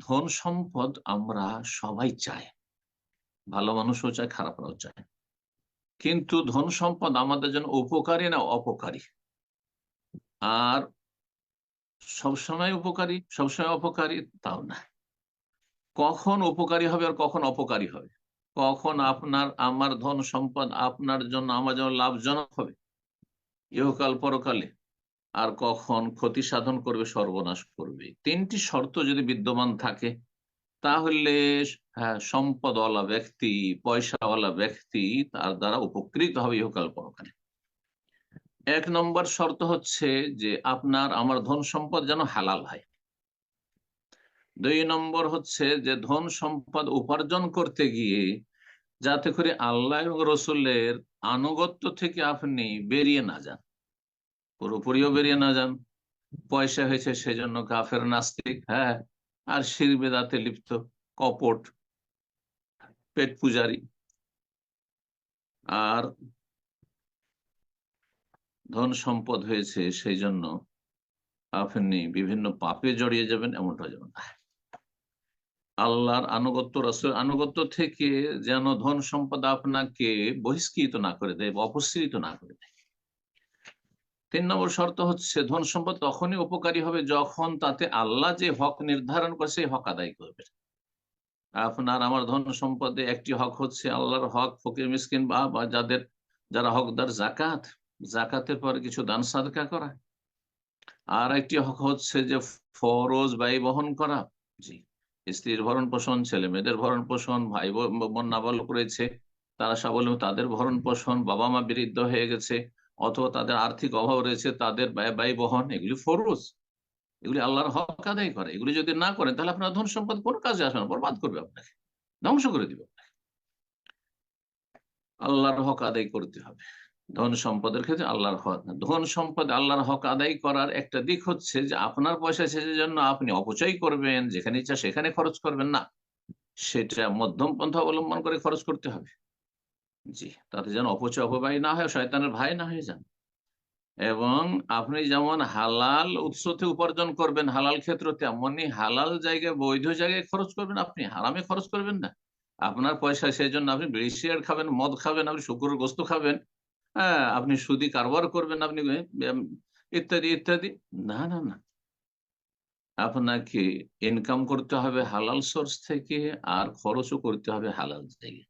ধন সম্পদ আমরা সবাই চাই। ভালো মানুষও চায় খারাপরাও চায়। কিন্তু ধন সম্পদ আমাদের জন্য উপকারী না অপকারী? আর সবসময় উপকারী, সবসময় অপকারী তাও না। কখন উপকারী হবে আর কখন অপকারী হবে? কখন আপনার, আমার ধন সম্পদ আপনার জন্য, আমার জন্য লাভজনক হবে? ইহকাল পরকালে। আর কখন ক্ষতি সাধন করবে, সর্বনাশ করবে। তিনটি শর্ত যদি বিদ্যমান থাকে, তাহলে হ্যাঁ সম্পদওয়ালা ব্যক্তি, পয়সাওয়ালা ব্যক্তি তার দ্বারা উপকৃত হবে ইহকাল পরকালে। এক নম্বর শর্ত হচ্ছে যে আপনার, আমার ধন সম্পদ যেন হালাল হয়। দুই নম্বর হচ্ছে যে ধন সম্পদ উপার্জন করতে গিয়ে, যাতে করে আল্লাহ এবং রসুলের আনুগত্য থেকে আপনি বেরিয়ে না যান। পুরোপুরিও বেরিয়ে না যান। পয়সা হয়েছে সেজন্য কাফের নাস্তিক হ্যাঁ আর শির বেদাতে লিপ্ত, কপট, পেট পূজারি। আর ধন সম্পদ হয়েছে সেই জন্য আপনি বিভিন্ন পাপে জড়িয়ে যাবেন, এমনটা যেমন আল্লাহর আনুগত্য রসুল আনুগত্য থেকে যেন ধন সম্পদ আপনাকে বহিষ্কৃত না করে দেয় অপসৃত না করে তিন নম্বর শর্ত হচ্ছে ধন সম্পদ তখনই উপকারী হবে যখন তাতে আল্লাহ যে হক নির্ধারণ করে সেই হক আদায় করবে। আপনার আমার ধন সম্পদে একটি হক হচ্ছে আল্লাহর হক, ফকির, মিসকিন বা যাদের, যারা হকদার জাকাত জাকাতের পরে কিছু দান সাদকা করা। আর একটি হক হচ্ছে যে ফরজ ব্যয় বহন করা। জি, স্ত্রীর ভরণ পোষণ, ছেলে মেয়েদের ভরণ পোষণ, ভাই বোন নাবালক রয়েছে, তারা সাবলম্বী তাদের ভরণ পোষণ, বাবা মা বৃদ্ধ হয়ে গেছে অথবা তাদের আর্থিক অভাব রয়েছে, তাদের ব্যয় বহন এগুলি ফরজ। এগুলি আল্লাহর হক আদায় করে। এগুলি যদি না করেন, তাহলে আপনার ধন সম্পদ কোন কাজে আসবে না, বরবাদ করবে আপনাকে। ধ্বংস করে দিবে আল্লাহর হক আদায় করতে হবে। ধন সম্পদের ক্ষেত্রে আল্লাহর হক ধন সম্পদ আল্লাহর হক আদায় করার একটা দিক হচ্ছে যে, আপনার পয়সা শেষের জন্য আপনি অপচয় করবেন, যেখানে ইচ্ছা সেখানে খরচ করবেন না। সেটা মধ্যম পন্থা অবলম্বন করে খরচ করতে হবে। জি, তাতে যেন অপচয় অপব্যয় না হয়, শয়তানের ভাই না হয়ে যান। এবং আপনি যেমন হালাল উৎস থেকে উপার্জন করবেন, হালাল ক্ষেত্র তেমনই হালাল জায়গায়, বৈধ জায়গায় খরচ করবেন আপনি, হারামে খরচ করবেন না। আপনার পয়সা সেই জন্য আপনি বিড়ি খাবেন, মদ খাবেন, আপনি শুকুর গোস্ত খাবেন হ্যাঁ আপনি সুদি কারবার করবেন, আপনি ইত্যাদি ইত্যাদি। না না না। আপনাকে ইনকাম করতে হবে হালাল সোর্স থেকে আর খরচও করতে হবে হালাল জায়গায়।